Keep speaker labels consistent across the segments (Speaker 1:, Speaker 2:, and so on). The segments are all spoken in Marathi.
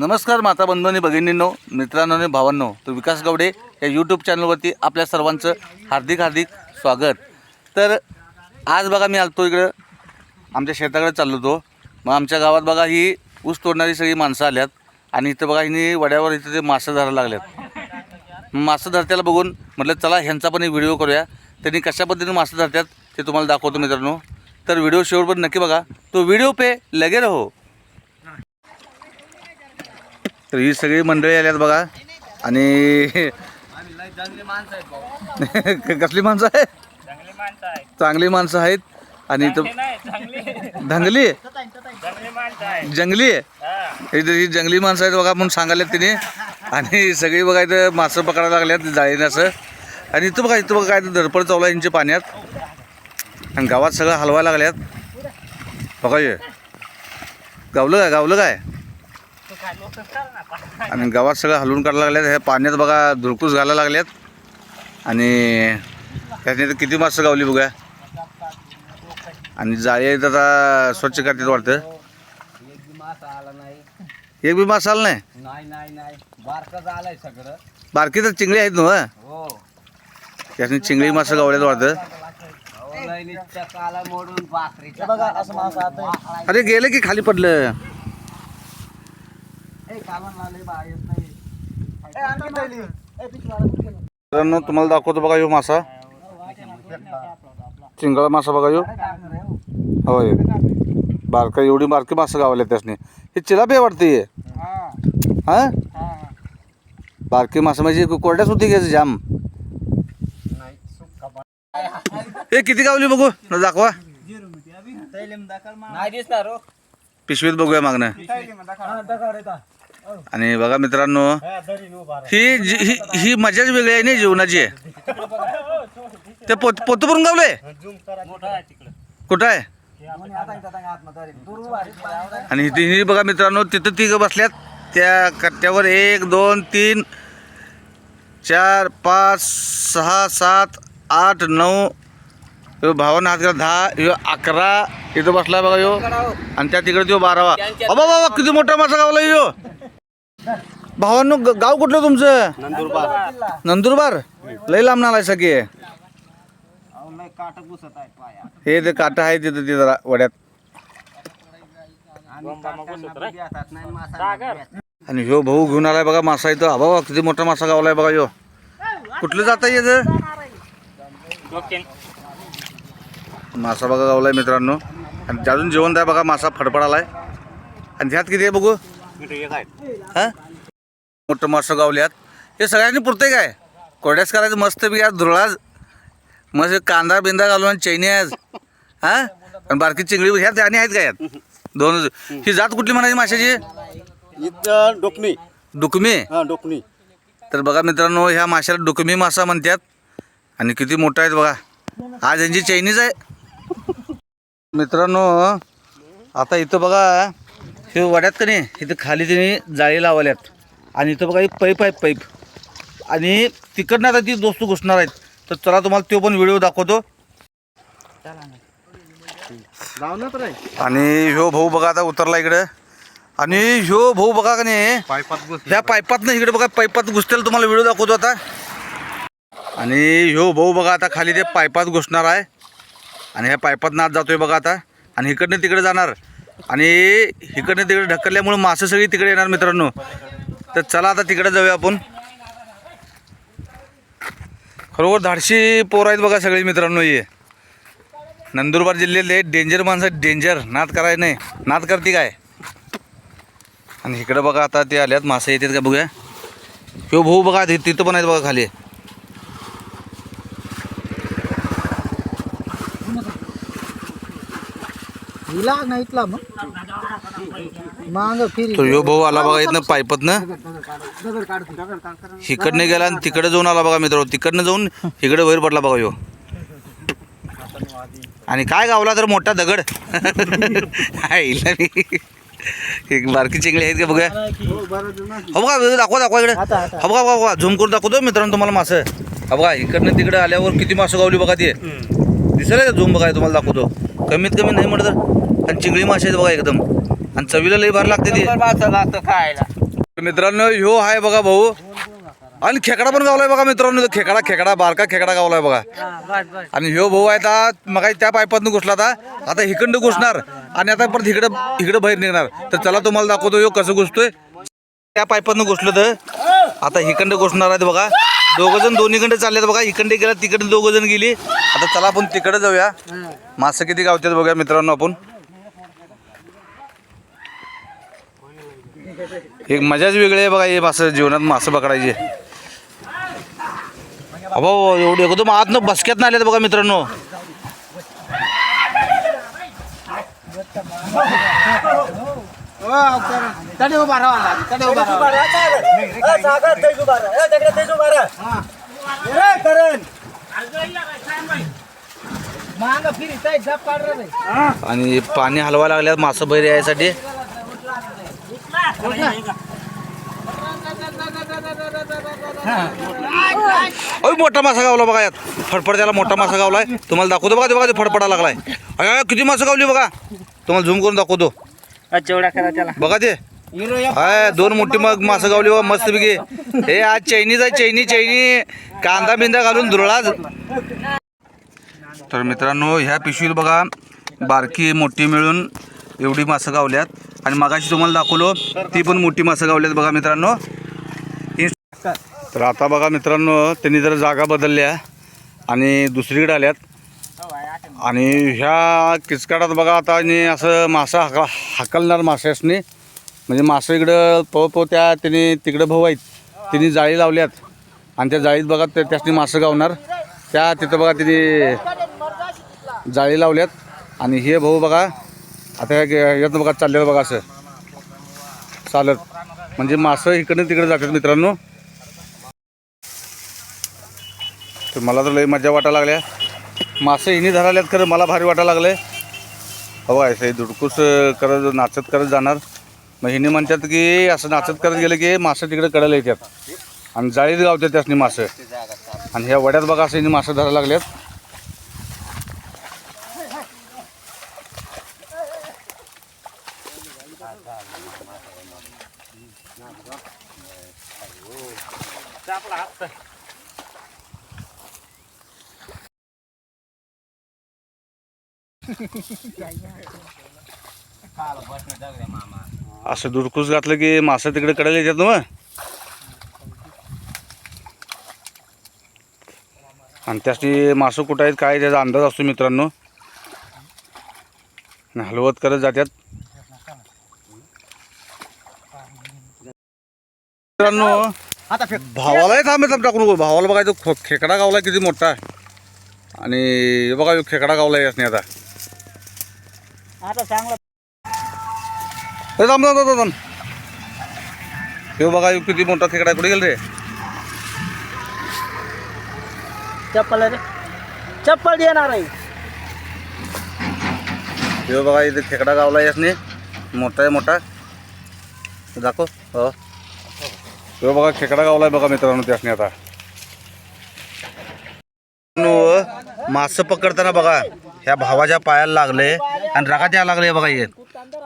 Speaker 1: नमस्कार माता बंधूंनी भगिनींनो मित्रांनो आणि भावांनो तो विकास गवडे या यूट्यूब चॅनलवरती आपल्या सर्वांचं हार्दिक हार्दिक स्वागत. तर आज बघा मी आलतो इकडं आमच्या शेताकडे चाललो होतो मग आमच्या गावात बघा ही ऊस तोडणारी सगळी माणसं आल्यात आणि इथं बघा हिनी वड्यावर इथं ते मासे धरायला लागल्यात. मग मासे धरत्याला बघून म्हटलं चला ह्यांचा पण एक व्हिडिओ करूया. त्यांनी कशा पद्धतीने मासे धरतात ते तुम्हाला दाखवतो मित्रांनो. तर व्हिडिओ शेवटपर्यंत नक्की बघा. तो व्हिडिओ पे लगे रहो. तर ही सगळी मंडळी आल्यात बघा. आणि कसली माणसं आहेत?
Speaker 2: चांगली माणसं
Speaker 1: आहेत. आणि इथं धंगली? जंगली? आहे
Speaker 2: ही
Speaker 1: जंगली माणसं आहेत बघा म्हणून सांगायला तिने. आणि सगळी बघा इथं मासं पकडायला लागल्यात जाळीने असं. आणि इथं बघा इथं बघा काय धडपड चावला यांच्या पाण्यात. आणि गावात सगळं हलवायला लागल्यात. बघा गावलं काय? गावलं काय? आणि गावात सगळं हलवून काढायला लागल्यात ह्या पाण्यात बघा धुरकूस घालायला लागल्यात आणि त्याने तर किती मासं गावली बघा. आणि जाळी तर आता स्वच्छ करतात वाटतं. एक बी मासा आला नाही?
Speaker 3: नाही सगळं
Speaker 1: बारकी तर चिंगळी आहेत ना
Speaker 3: हो?
Speaker 1: त्याने चिंगळी मासं गावल्यात वाटतं. अरे गेलं की खाली पडलं. मित्रांनो तुम्हाला दाखवतो बघा ह्यो मासा. चिंगळा मासा बघा ह्यो. होय. बारका एवढी बारकी मासं गावल्या त्यासने. हे चिलापी वाटते हा. बारकी मासं म्हणजे कोरड्याच होती घ्यायचं जाम. हे किती गावली बघू? न दाखवा.
Speaker 3: हो.
Speaker 1: पिशवीत बघूया मागणं आणि बघा मित्रांनो ही जी- ही ही मजाच वेगळी आहे ना जीवनाची ते पोत पोतपुरून
Speaker 2: गावले? आहे
Speaker 1: कुठं आहे? आणि तिन्ही बघा मित्रांनो तिथं तिघं बसल्यात. त्या कट्ट्यावर एक दोन तीन चार पाच सहा सात आठ नऊ ह्यो भावानं हात दहा ह्यो अकरा इथं बसला बघा यो. आणि त्या तिकडे तो बारावा. अबा बाबा किती मोठा मासा गावला यो? भावांनो ग- गाव कुठलं तुमचं?
Speaker 3: नंदुरबार.
Speaker 1: नंदुरबार? लय लांब नालाय सगळे.
Speaker 3: अहो लय काट घुसत आहे पाया.
Speaker 1: हे ते काटा आहे तिथं ते जरा वड्यात.
Speaker 3: आणि काटांना बी देतात नाही मासा
Speaker 2: सागर.
Speaker 1: आणि ह्यो भाऊ घेऊन आलाय बघा मासा इथं. बाबा किती मोठा मासा गावलाय बघा ह्यो. कुठलं जाता येत मासा बघा गावलाय मित्रांनो. आणि अजून जेवण द्या बघा मासा फडफडालाय. आणि ह्यात किती आहे बघू? हा? मोठं मासं गावल्यात हे सगळ्यांनी पुरते काय? कोड्यास करायचं मस्त बी आज धुरळाच. मस्त कांदा बिंदा घालून आणि चैनी आज. हा? आणि बारकी चिंगडी ह्यात आणि आहेत का यात? दोन ही जात कुठली म्हणायची माशाची?
Speaker 3: इथं
Speaker 1: डुकमी?
Speaker 3: हा डोकणी
Speaker 1: तर बघा मित्रांनो ह्या माशाला डुकमी मासा म्हणतात आणि किती मोठा आहेत बघा. आज यांची चैनीच आहे. मित्रांनो आता इथं बघा. हे वड्यात का नाही इथं खाली तिने जाळी लावल्यात. आणि इथं बघा पाईप आहे पाईप आणि तिकडनं आता ती दोस्त घुसणार आहेत. तर चला तुम्हाला तो पण व्हिडिओ दाखवतो. आणि ह्यो भाऊ बघा आता उतरला इकडं. आणि ह्यो भाऊ बघा का नाही
Speaker 3: पायपात
Speaker 1: ह्या पाईपात इकडे बघा पाईपात घुसतेल तुम्हाला व्हिडिओ दाखवतो आता. आणि ह्यो भाऊ बघा आता खाली ते पाईपात घुसणार आहे. आणि ह्या पाईपात नाच जातोय बघा आता. आणि इकडनं तिकडे जाणार. आणि इकडनं तिकडे ढकलल्यामुळे मासे सगळी तिकडे येणार मित्रांनो. तर चला आता तिकडे जाऊया आपण. खरोखर धाडशी पोर आहेत बघा सगळी मित्रांनो हे. नंदुरबार जिल्ह्यातले डेंजर माणसं डेंजर नाद करायचं नाही. नाद करते काय? आणि इकडं बघा आता ते आल्यात मासे येतात का बघूया. किंवा भाऊ बघा तिथं पण आहेत बघा खाली.
Speaker 4: हिला नाही इथला मग. मांग फिरी.
Speaker 1: तो ह्यो भाऊ आला बघा इथनं पायपतनं. इकडनं गेला आणि तिकडे जाऊन आला बघा मित्र तिकडनं जाऊन इकडे वैर पडला बघा ह्यो आणि काय गावला तर मोठा दगड. मी. एक बारकी चिंगळी आहेत का बघूया. हो बघा दाखवा दाखवा इकडे. हा बघा बघा बघा. झूम करून दाखवतो मित्रांनो तुम्हाला मासं. हा बघा इकडनं तिकडे आल्यावर किती मासं गावली बघा ते. दिसेल का झूम बघा तुम्हाला दाखवतो. कमीत कमी नाही म्हटलं तर. आणि चिंगळी मासे आहेत बघा एकदम. आणि चवीला लई भार लागते ती.
Speaker 3: लागतं खायला.
Speaker 1: मित्रांनो ह्यो आहे बघा भाऊ. आणि खेकडा पण गावलाय बघा मित्रांनो. तो खेकडा खेकडा बारका खेकडा गावलाय बघा. आणि ह्यो भाऊ आहे आता मग त्या पाईपातून घुसला आता. आता इकडं घुसणार. आणि आता परत इकडं इकडं बाहेर निघणार. तर चला तुम्हाला दाखवतो ह्यो कसं घुसतोय. त्या पाईपातून घुसलं तर. आता इकडं घुसणार आहेत बघा. दोघं जण दोन्हीकडे चालले बघा. इकडे गेला तिकडे दोघं जण गेली. आता चला आपण तिकडे जाऊया. मासे किती गावतात बघूया मित्रांनो आपण. एक मजाच वेगळी आहे बघा हे मासं जीवनात मासं पकडायची. अबा एवढे एकदम आतनं बसक्यात आलेत बघा मित्रांनो.
Speaker 4: हो, मांग फिरी ताई झप काढ रे
Speaker 1: आणि पाणी हलवायला लागल्यात मासं बैर यायसाठी. अय मोठा मासा गावला बघा यात. फडफड त्याला मोठा मासा गावलाय. तुम्हाला दाखवतो बघा ते बघा ते फडफडा लागलाय. अय, अय, किती मासं गावली बघा. तुम्हाला झूम करून दाखवतो.
Speaker 2: जेवढा करा त्याला.
Speaker 1: बघा ते. हाय दोन मोठी मग मासं गावली व मस्त पैकी. हे आज चैनीच आहे चैनी चैनी. कांदा बिंदा घालून धुरळाच. तर मित्रांनो ह्या पिशवीत बघा बारकी मोठी मिळून एवढी मासं गावल्यात. आणि मगाशी तुम्हाला दाखवलो ती पण मोठी मासं गावल्यात बघा मित्रांनो. तर आता बघा मित्रांनो त्यांनी जरा जागा बदलल्या आणि दुसरीकडे आल्यात. आणि ह्या किचकाटात बघा आता आणि असं मासा हका हाकलणार माशासनी म्हणजे मासं इकडं पो पो त्या त्यांनी तिकडं भाऊ आहेत. त्यांनी जाळी लावल्यात. आणि त्या जाळीत बघा त्या त्यासनी मासं गावणार. त्या तिथं बघा त्यांनी जाळी लावल्यात. आणि हे भाऊ बघा आता ह्या- बघा चाललेलं बघा असं. चालत. म्हणजे मासं इकडनं तिकडे जातात मित्रांनो. तर मला तर लई मजा वाटायला लागल्या. मासे हिनी धराल्यात खरं मला भारी वाटायला लागले हो आहे हे दुडकूस करत नाचत करत जाणार. मग हिने म्हणतात की असं नाचत करत गेलं की मासे तिकडे कडायला येतात. आणि जाळीत गावतात त्यासनी मासे. आणि ह्या वड्यात बघा असं हिने मासे धरायला लागल्यात
Speaker 2: आपला हात
Speaker 1: असं दुडकूस घातलं की मासे तिकडे कडायला येतात ना आणि त्यासाठी मासं कुठं आहेत काय त्याचा अंदाज असतो मित्रांनो. हलवत करत जातात मित्रांनो भावालाही थांबे टाकून भावाला बघायचं खो खेकडा गावला किती मोठा आहे. आणि बघा खेकडा गावला यासनी आता.
Speaker 2: आता चांगला
Speaker 1: थांब थांब थांब थांब. हे बघा ह्यो किती मोठा खेकडा आहे. कुठे गेला रे
Speaker 4: चप्पल रे. चप्पल येणार आहे.
Speaker 1: हे बघा इथे खेकडा गावला यासनी. मोठा आहे मोठा. दाखव. हो. हे बघा खेकडा गावलाय बघा मित्रांनो त्यासनी आता. मासं पकडताना बघा ह्या भावाच्या पायाला लागले आणि रागात यायला लागले बघा हे.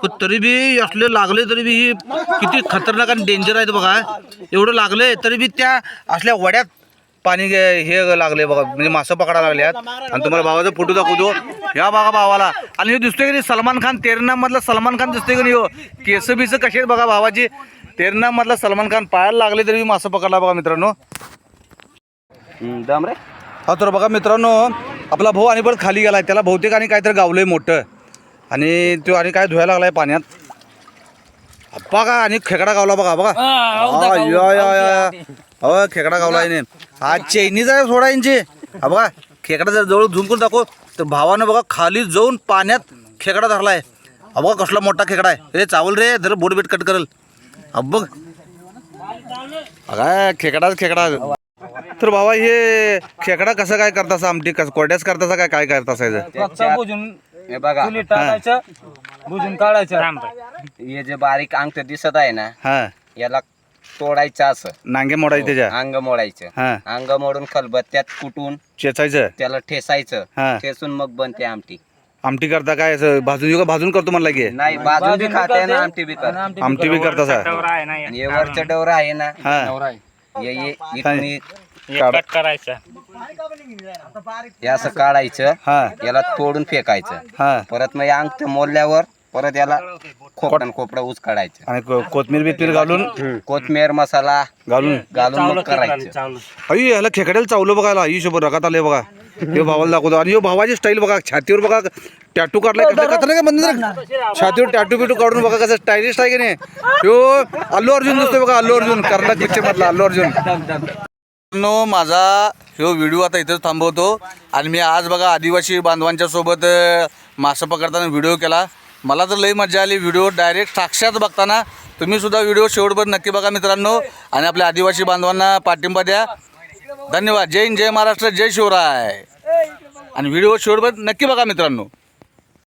Speaker 1: पण तरी बी असले लागले तरी बी ही किती खतरनाक आणि डेंजर आहेत बघा. एवढं लागले तरी बी त्या असल्या वड्यात पाणी हे लागले बघा. म्हणजे मासं पकडायला लागल्यात. आणि तुम्हाला भावाचा फोटो दाखवतो. ह्या बघा भावाला. आणि हे दिसतोय की नाही सलमान खान तेरनाम मधला सलमान खान दिसतोय की नाही हो? केस बिस कसे आहेत बघा भावाची. तेरनाम मधला सलमान खान पायाला लागले तरी मासं पकडला बघा मित्रांनो.
Speaker 3: दम रे.
Speaker 1: हा तर बघा मित्रांनो आपला भाऊ आणि परत खाली गेलाय. त्याला बहुतेक आणि काहीतरी गावलंय मोठं. आणि तो आणि काय धुवायला लागलाय पाण्यात. बघा आणि खेकडा गावला बघा बघा. हा, या, या, या. हो खेकडा गावला नाही हा चैनीच आहे सोडा यांची. हा बघा खेकडा जर जवळ झुम करून दाखव तर भावानं बघा खाली जाऊन पाण्यात खेकडा धरलाय. हा बघा कसला मोठा खेकडा आहे. हे चावल रे जर बोट बीट कट करल. हा बघ. काय खेकडाच खेकडा. तर बाबा हे खेकडा कसं काय करतासा आमटी? कसं कोरड्याच करतासा काय काय करतासा याचं?
Speaker 3: बुजून हे बघा.
Speaker 1: टाकायचं,
Speaker 3: बुजून काढायचं हे जे बारीक अंगठ दिसत आहे ना
Speaker 1: हा.
Speaker 3: याला तोडायचं असं.
Speaker 1: नांगे मोडायचे त्याच्या.
Speaker 3: अंग मोडायचं.
Speaker 1: हा.
Speaker 3: अंग मोडून खलबत्त्यात कुटून
Speaker 1: चेचायचं.
Speaker 3: त्याला ठेसायचं.
Speaker 1: हा.
Speaker 3: ठेसून मग बनते आमटी.
Speaker 1: आमटी करता काय असं? भाजून येऊ का भाजून करतो म्हणला की.
Speaker 3: नाही बाजून बी खाते ना आमटी बी कर
Speaker 1: आमटी बी करता. सा
Speaker 2: डवरा आहे ना.
Speaker 3: आणि हे वरचं डवर आहे ना.
Speaker 1: हा.
Speaker 3: हे इथून
Speaker 2: एक कट करायचा.
Speaker 3: हे असं काढायचं
Speaker 1: हा.
Speaker 3: याला तोडून फेकायचं.
Speaker 1: हा.
Speaker 3: परत मग अंगठ मोडल्यावर परत याला खोपटन खोपडा ऊस काढायचं.
Speaker 1: आणि को- कोथमीर बिथमीर घालून?
Speaker 3: कोथमीर मसाला
Speaker 1: घालून?
Speaker 3: घालून मग करायचं.
Speaker 2: चालू
Speaker 1: ह्याला खेकड्याला चावलं बघायला आई सोबत रगात आले बघा. हे भावाला दाखवतो. आणि ह्यो भावाची स्टाईल बघा छातीवर बघा टॅटू काढलाय कसं कसं नाही का बंद छातीवर टॅटू बिटू काढून बघा कसं स्टायलिश आहे की नाही. ह्यो अल्लू अर्जुन दिसतोय बघा अल्लू अर्जुन. कर्नाटक पिक्चर मधला अल्लू अर्जुन. नो माझा ह्यो व्हिडिओ आता इथंच थांबवतो. आणि मी आज बघा आदिवासी बांधवांच्या सोबत मासं मासे पकडताना व्हिडिओ केला. मला तर लई मजा आली व्हिडिओ. डायरेक्ट साक्षात बघताना तुम्ही सुद्धा व्हिडिओ शेवटपर्यंत नक्की बघा मित्रांनो. आणि आपल्या आदिवासी बांधवांना पाठिंबा द्या. धन्यवाद. जय हिंद जय महाराष्ट्र जय शिवराय. आणि व्हिडिओ शेवटपर्यंत नक्की बघा मित्रांनो.